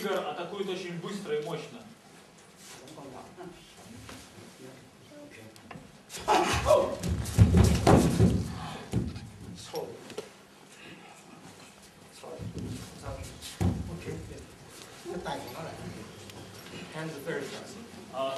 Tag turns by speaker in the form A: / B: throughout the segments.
A: тигр атакует очень быстро и мощно.
B: Hands.
A: А,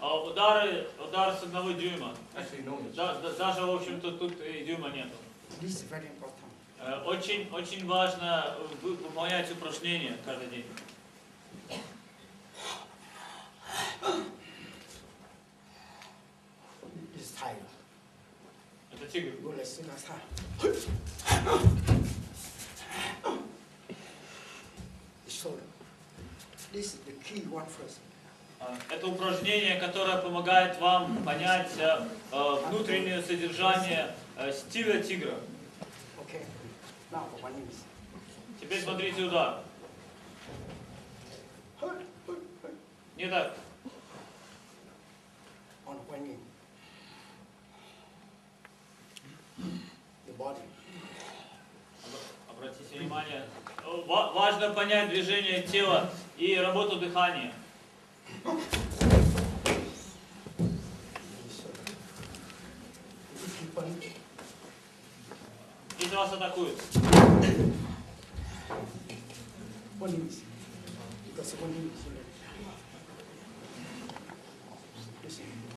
A: а удары, удары с одного дюйма. Да- да- даже, в общем-то, тут и дюйма нету. Э, Очень, очень важно э, вы- выполнять упражнения каждый день. Это тигр.
B: This is the key one first.
A: А, Это упражнение, которое помогает вам понять э, э, внутреннее содержание э, стиля тигра. Теперь смотрите удар. Не так.
B: The body.
A: Важно понять движение тела и работу дыхания. Если вас атакуют.
B: Inch.